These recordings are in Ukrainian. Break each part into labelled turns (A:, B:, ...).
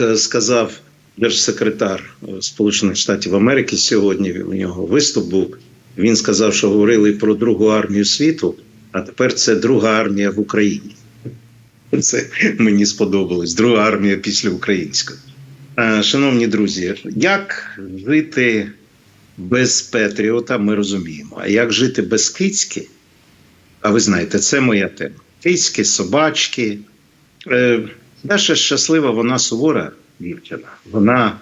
A: е, сказав держсекретар е, Сполучених Штатів Америки сьогодні. У нього виступ був. Він сказав, що говорили про другу армію світу, а тепер це друга армія в Україні. Це мені сподобалось. Друга армія після української. Е, Шановні друзі, як жити без Петріота, ми розуміємо. А як жити без кицьки? А ви знаєте, це моя тема. Кицьки, собачки. Даша щаслива, вона сувора дівчина. Вона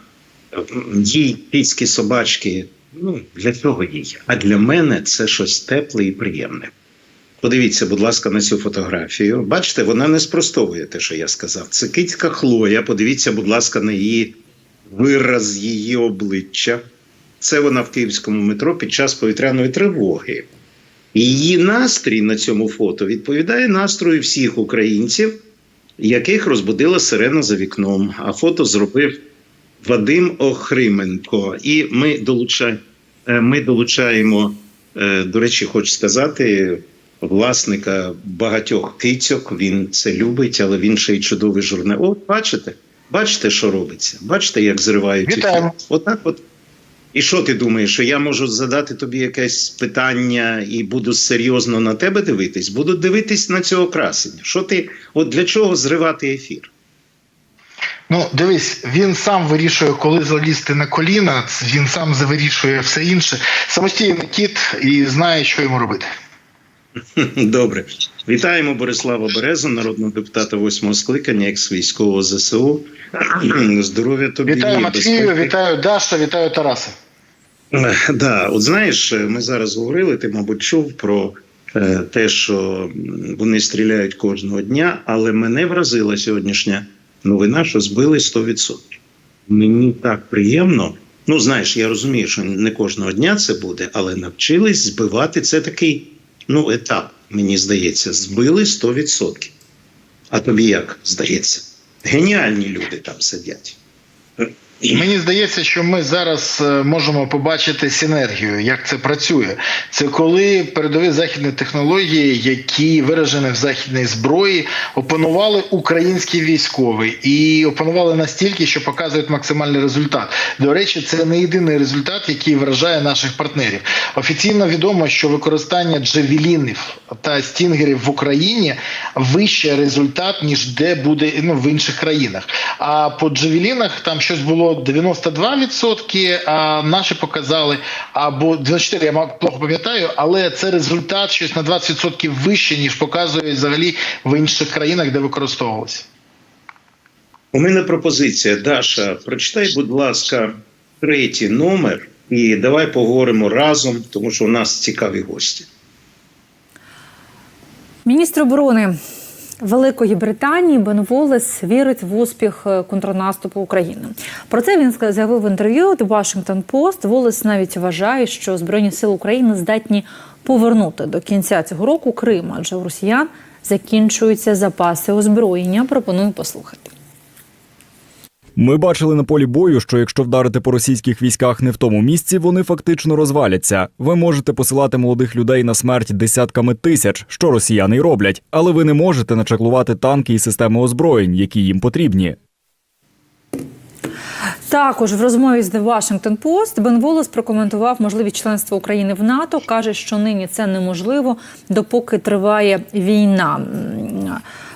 A: їй кицькі собачки. Ну, для чого їй? А для мене це щось тепле і приємне. Подивіться, будь ласка, на цю фотографію. Бачите, вона не спростовує те, що я сказав. Це кицька Хлоя. Подивіться, будь ласка, на її вираз її обличчя. Це вона в київському метро під час повітряної тривоги. Її настрій на цьому фото відповідає настрою всіх українців, яких розбудила сирена за вікном. А фото зробив Вадим Охрименко. І ми, долуча... е, ми долучаємо, е, до речі, хочу сказати, власника багатьох кицьок. Він це любить, але він ще й чудовий журнал. О, бачите? Бачите, що робиться? Бачите, як зривають? Отак от. І що ти думаєш, що я можу задати тобі якесь питання і буду серйозно на тебе дивитись? Буду дивитись на цього красення. Що ти, от для чого зривати ефір?
B: Ну, дивись, він сам вирішує, коли залізти на коліна, він сам вирішує все інше. Самостійний кіт і знає, що йому робити.
A: Добре. Вітаємо Борислава Березу, народного депутата восьмого скликання, екс-військового ЗСУ. Здоров'я тобі.
B: Вітаю Матвію, вітаю Даша, вітаю Тараса.
A: Е, Да, от знаєш, ми зараз говорили, ти, мабуть, чув про е, те, що вони стріляють кожного дня, але мене вразила сьогоднішня новина, що збили 100%. Мені так приємно. Ну, знаєш, я розумію, що не кожного дня це буде, але навчились збивати це такий ну, етап, мені здається, збили 100%. А тобі як здається? Геніальні люди там сидять.
B: Мені здається, що ми зараз е, можемо побачити синергію, як це працює. Це коли передові західні технології, які виражені в західній зброї, опанували українські військові і опанували настільки, що показують максимальний результат. До речі, це не єдиний результат, який вражає наших партнерів. Офіційно відомо, що використання джевелінів та стінгерів в Україні вище результат ніж де буде ну, в інших країнах. А по джевелінах там щось було 92%, а наші показали або 94%, я плохо пам'ятаю, але це результат щось на 20% вище, ніж показує взагалі в інших країнах, де використовувалося.
A: У мене пропозиція. Даша, прочитай, будь ласка, третій номер, і давай поговоримо разом, тому що у нас цікаві гості.
C: Міністр оборони Великої Британії Бен Волес вірить в успіх е, контрнаступу України. Про це він заявив в інтерв'ю The Washington Post. Волес навіть вважає, що Збройні сили України здатні повернути до кінця цього року Крим, адже у росіян закінчуються запаси озброєння. Пропоную послухати.
D: Ми бачили на полі бою, що якщо вдарити по російських військах не в тому місці, вони фактично розваляться. Ви можете посилати молодих людей на смерть десятками тисяч, що росіяни й роблять, але ви не можете начаклувати танки і системи озброєнь, які їм потрібні.
C: Також в розмові з The Washington Post Бен Волес прокоментував можливість членства України в НАТО. каже, що нині це неможливо, допоки триває війна.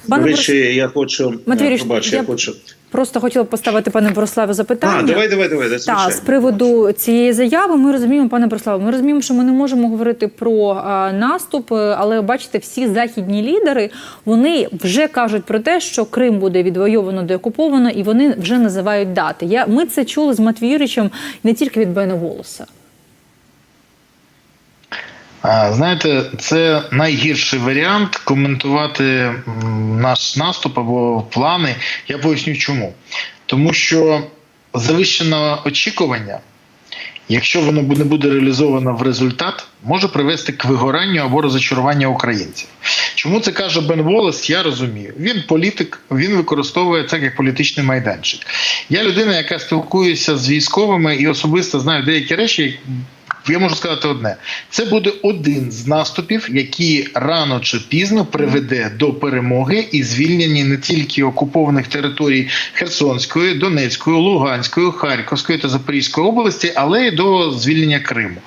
C: Борис-
A: речі, я хочу
C: Матвій
A: е, пробач, я
C: я
A: хочу.
C: Просто хотіла поставити пане Бориславе запитання.
A: А, давай, давай, давай.
C: Та
A: звичайно.
C: з приводу цієї заяви ми розуміємо, пане Бориславе, ми розуміємо, що ми не можемо говорити про а, наступ, е, але бачите, всі західні лідери вони вже кажуть про те, що Крим буде відвойовано, деокуповано, і вони вже називають дати. Я ми це чули з Матвієм Юрійовичем не тільки від Бена Волоса.
B: Знаєте, це найгірший варіант коментувати наш наступ або плани. Я поясню чому. Тому що завищене очікування, якщо воно не буде реалізовано в результат, може привести к вигоранню або розочаруванню українців. Чому це каже Бен Волес? Я розумію. Він політик, він використовує це як політичний майданчик. Я людина, яка спілкується з військовими і особисто знаю деякі речі, я можу сказати одне: це буде один з наступів, який рано чи пізно приведе до перемоги і звільнення не тільки окупованих територій Херсонської, Донецької, Луганської, Харківської та Запорізької області, але й до звільнення Криму.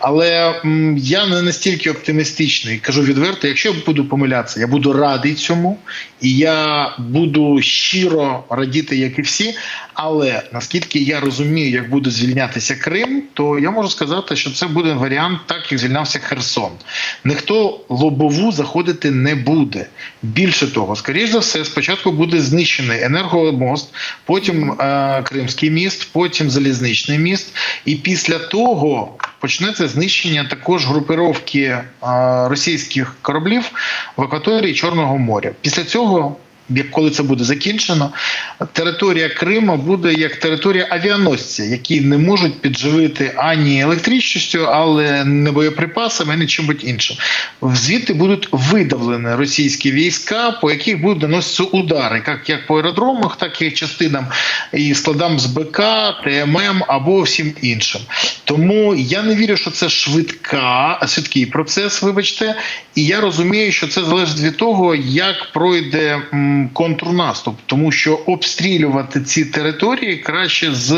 B: Але м, я не настільки оптимістичний. Кажу відверто, якщо я буду помилятися, я буду радий цьому, і я буду щиро радіти, як і всі. Але наскільки я розумію, як буде звільнятися Крим, то я можу сказати, що це буде варіант, так як звільнявся Херсон. Ніхто лобову заходити не буде. Більше того, скоріш за все, спочатку буде знищений енергомост, потім е, Кримський міст, потім залізничний міст, і після того почнеться знищення також групировки е, російських кораблів в акваторії Чорного моря. Після цього. Як коли це буде закінчено, територія Криму буде як територія авіаносця, які не можуть підживити ані електричністю, але не боєприпасами, ані чимось іншим. Звідти будуть видавлені російські війська, по яких будуть наноситися удари, як, як по аеродромах, так і частинам і складам з БК, ТММ або всім іншим. Тому я не вірю, що це швидка, швидкий процес, вибачте, і я розумію, що це залежить від того, як пройде контрнаступ, тому що обстрілювати ці території краще з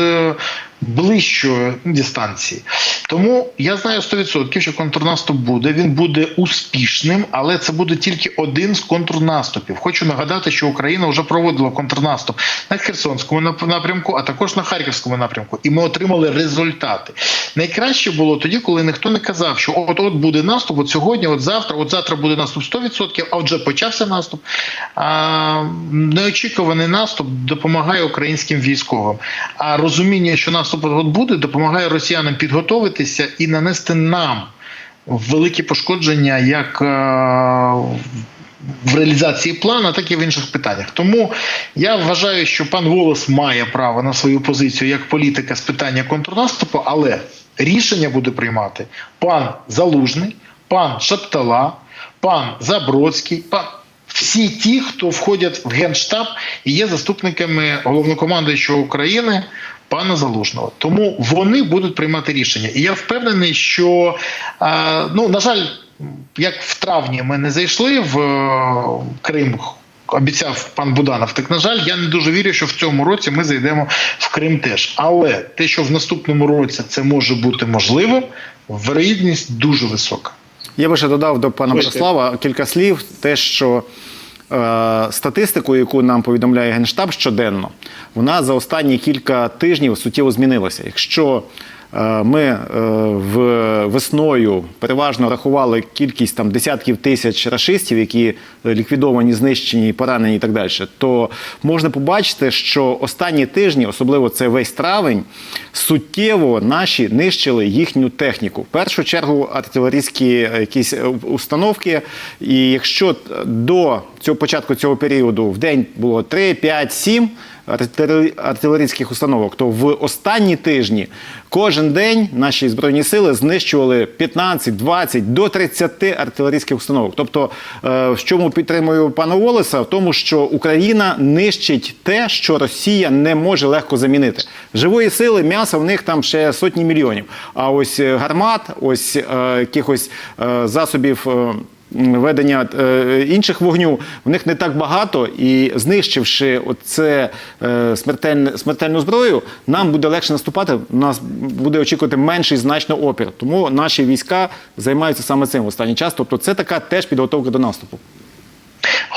B: ближчої дистанції. Тому я знаю 100%, що контрнаступ буде. Він буде успішним, але це буде тільки один з контрнаступів. Хочу нагадати, що Україна вже проводила контрнаступ на Херсонському напрямку, а також на Харківському напрямку, і ми отримали результати. Найкраще було тоді, коли ніхто не казав, що от от буде наступ, от сьогодні, от завтра, от завтра буде наступ 100%, а вже почався наступ. А, неочікуваний наступ допомагає українським військовим. А розуміння, що наступ от буде, допомагає росіянам підготовитися і нанести нам великі пошкодження як. е, В реалізації плану, так і в інших питаннях. Тому я вважаю, що пан Волос має право на свою позицію як політика з питання контрнаступу, але рішення буде приймати пан Залужний, пан Шаптала, пан Забродський, пан всі ті, хто входять в генштаб і є заступниками головнокомандуючого України пана Залужного. Тому вони будуть приймати рішення. І я впевнений, що а, ну на жаль, як в травні ми не зайшли в е, Крим. Обіцяв пан Буданов. Так на жаль, я не дуже вірю, що в цьому році ми зайдемо в Крим теж. Але те, що в наступному році це може бути можливим, вирогідність дуже висока.
E: Я би ще додав до пана
A: Ой,
E: Мирослава кілька слів. Те, що е, статистику, яку нам повідомляє Генштаб щоденно, вона за останні кілька тижнів суттєво змінилася. Якщо е, ми е, в весною переважно рахували кількість там десятків тисяч рашистів, які ліквідовані, знищені, поранені і так далі, то можна побачити, що останні тижні, особливо це весь травень, суттєво наші нищили їхню техніку. В першу чергу артилерійські е, якісь е, установки. І якщо до цього початку цього періоду в день було 3, 5, 7 артилери- артилерійських установок, то в останні тижні кожен день наші збройні сили знищували 15, 20 до 30 артилерійських установок. Тобто, е, в чому підтримую пана Волеса, в тому, що Україна нищить те, що Росія не може легко замінити. Живої сили, м'яса в них там ще сотні мільйонів. А ось е, гармат, ось е, якихось засобів. Ведення е, інших вогню в них не так багато, і знищивши оце е, смертельне, смертельну зброю, нам буде легше наступати. Нас буде очікувати менший значно опір. Тому наші війська займаються саме цим в останній час. Тобто, це така теж підготовка до наступу.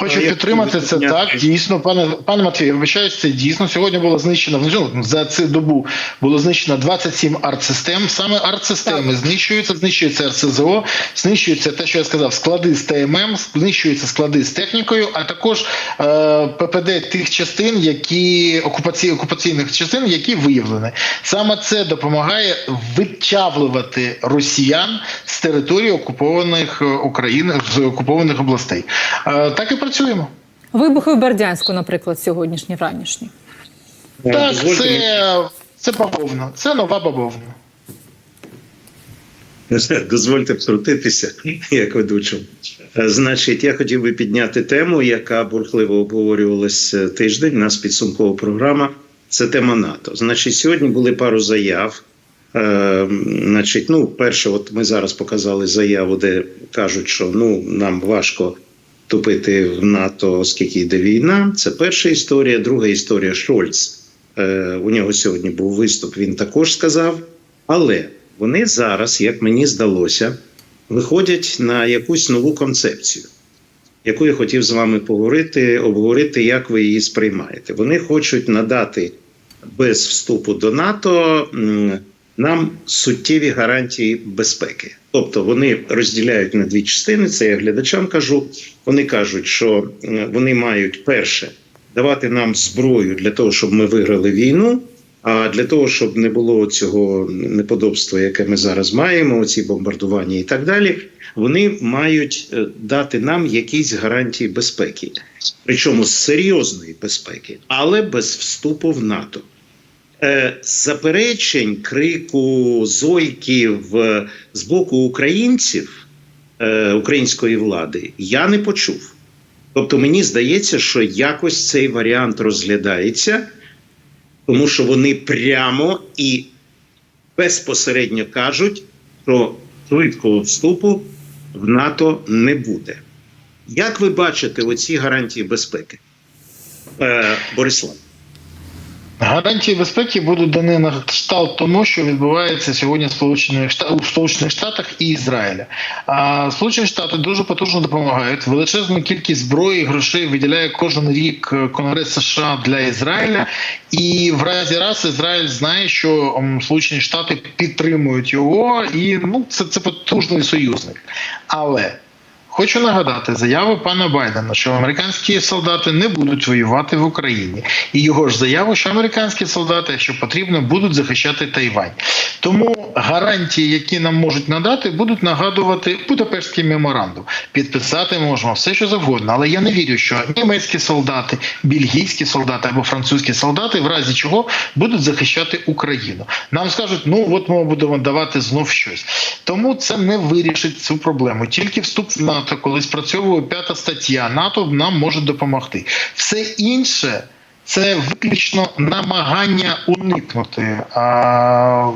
B: Хочу
A: А я
B: підтримати це
A: підняти-
B: так. Дійсно, пане пане Матвій, я вибачаюсь, це дійсно сьогодні було знищено ну, за цю добу було знищено 27 артсистем. Саме артсистеми знищуються, знищується РСЗО, знищуються те, що я сказав, склади з ТММ, знищуються склади з технікою, а також е, ППД тих частин, які окупаці, окупаційних частин, які виявлені. Саме це допомагає вичавлювати росіян з території окупованих е, України з окупованих областей. Е, так і працюємо.
C: Вибухи в Бердянську, наприклад, сьогоднішні ранішні.
B: Так, це, це бавовна, це нова бавовна.
A: Дозвольте втрутитися, як ведучому. Е, Значить, я хотів би підняти тему, яка бурхливо обговорювалася тиждень. У нас підсумкова програма. Це тема НАТО. Значить, сьогодні були пару заяв Е, значить, ну, перше, от ми зараз показали заяву, де кажуть, що ну нам важко вступити в НАТО, оскільки йде війна. Це перша історія. Друга історія Шольц. Е, у нього сьогодні був виступ. Він також сказав. Але вони зараз, як мені здалося, виходять на якусь нову концепцію, яку я хотів з вами поговорити, обговорити, як ви її сприймаєте. Вони хочуть надати без вступу до НАТО нам суттєві гарантії безпеки. Тобто вони розділяють на дві частини. Це я глядачам кажу. Вони кажуть, що вони мають перше давати нам зброю для того, щоб ми виграли війну. А для того, щоб не було цього неподобства, яке ми зараз маємо, ці бомбардування і так далі, вони мають е, дати нам якісь гарантії безпеки, причому серйозної безпеки, але без вступу в НАТО. Е, Заперечень, крику, зойків з боку українців е, української влади я не почув. Тобто, мені здається, що якось цей варіант розглядається тому що вони прямо і безпосередньо кажуть, що швидкого вступу в НАТО не буде. Як ви бачите оці гарантії безпеки, е, Борислав?
B: Гарантії безпеки будуть дані на кшталт тому, що відбувається сьогодні у Сполучених Штатах і Ізраїля. А Сполучені Штати дуже потужно допомагають. Величезну кількість зброї і грошей виділяє кожен рік е, Конгрес США для Ізраїля. І в разі раз Ізраїль знає, що Сполучені Штати підтримують його, і ну це, це потужний союзник. Але Хочу нагадати заяву пана Байдена, що американські солдати не будуть воювати в Україні, і його ж заяву, що американські солдати, якщо потрібно, будуть захищати Тайвань. Тому гарантії, які нам можуть надати, будуть нагадувати Будапештський меморандум. Підписати можемо все, що завгодно, але я не вірю, що німецькі солдати, бельгійські солдати або французькі солдати, в разі чого будуть захищати Україну. Нам скажуть, ну от ми будемо давати знов щось. Тому це не вирішить цю проблему. Тільки вступ в НАТО, коли спрацьовує п'ята стаття, НАТО нам може допомогти. Все інше. Це виключно намагання уникнути а,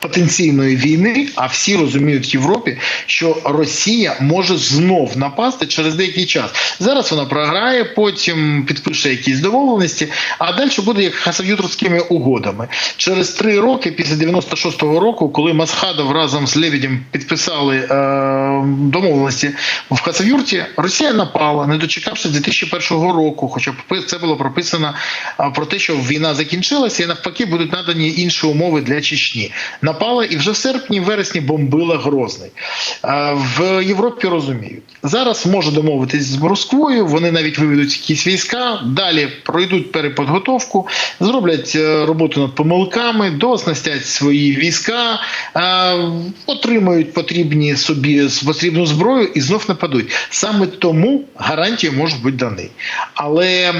B: потенційної війни, а всі розуміють в Європі, що Росія може знов напасти через деякий час. Зараз вона програє, потім підпише якісь домовленості, а далі буде як хасав'юторськими угодами. Через три роки, після 96-го року, коли Масхадов разом з Лебедем підписали е, домовленості в Хасавюрті, Росія напала, не дочекавшись 2001 року, хоча це було прописано про те, що війна закінчилася, і навпаки будуть надані інші умови для Чечні. Напала і вже в серпні, вересні бомбила Грозний. В Європі розуміють. Зараз може домовитись з Москвою, вони навіть виведуть якісь війська, далі пройдуть переподготовку, зроблять е, роботу над помилками, дооснастять свої війська, е, отримають потрібні собі потрібну зброю і знов нападуть. Саме тому гарантії можуть бути дані. Але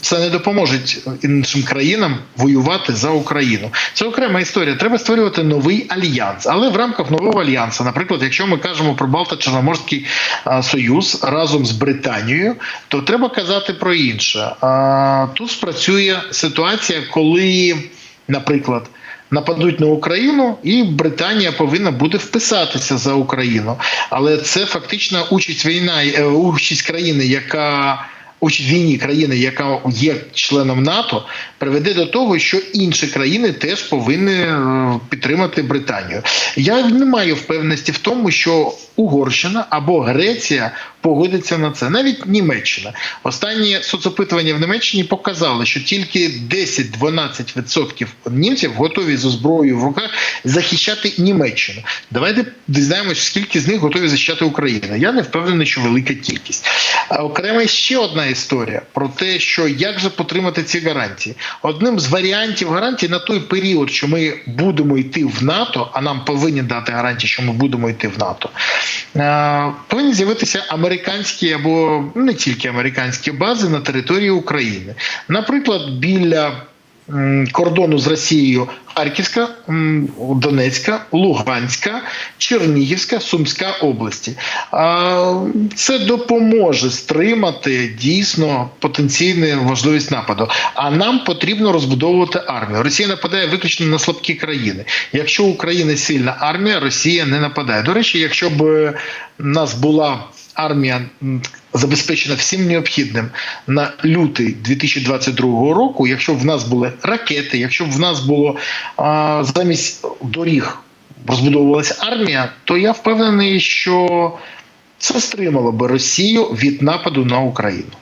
B: це не допоможе іншим країнам воювати за Україну. Це окрема історія. Треба створювати новий альянс, але в рамках нового альянсу, наприклад, якщо ми кажемо про Балто-Чорноморський союз разом з Британією, то треба казати про інше. Тут спрацює ситуація, коли, наприклад. Нападуть на Україну, і Британія повинна буде вписатися за Україну. Але це фактично участь війна, е, участь країни, яка в війні країни, яка є членом НАТО, приведе до того, що інші країни теж повинні е, підтримати Британію. Я не маю впевненості в тому, що Угорщина або Греція погодиться на це, навіть Німеччина. Останні соцопитування в Німеччині показали, що тільки 10-12% німців готові зі зброєю в руках захищати Німеччину. Давайте дізнаємося, скільки з них готові захищати Україну. Я не впевнений, що велика кількість. А окрема ще одна історія про те, що як же потримати ці гарантії. Одним з варіантів гарантій на той період, що ми будемо йти в НАТО, а нам повинні дати гарантії, що ми будемо йти в НАТО. Повинні з'явитися американські або не тільки американські бази на території України. Наприклад, біля кордону з Росією Харківська, Донецька, Луганська, Чернігівська, Сумська області. Це допоможе стримати дійсно потенційну можливість нападу. А нам потрібно розбудовувати армію. Росія нападає виключно на слабкі країни. Якщо у України сильна армія, Росія не нападає. До речі, якщо б е, нас була армія забезпечена всім необхідним на лютий 2022 року, якщо б в нас були ракети, якщо б в нас було а, замість доріг розбудовувалася армія, то я впевнений, що це стримало би Росію від нападу на Україну.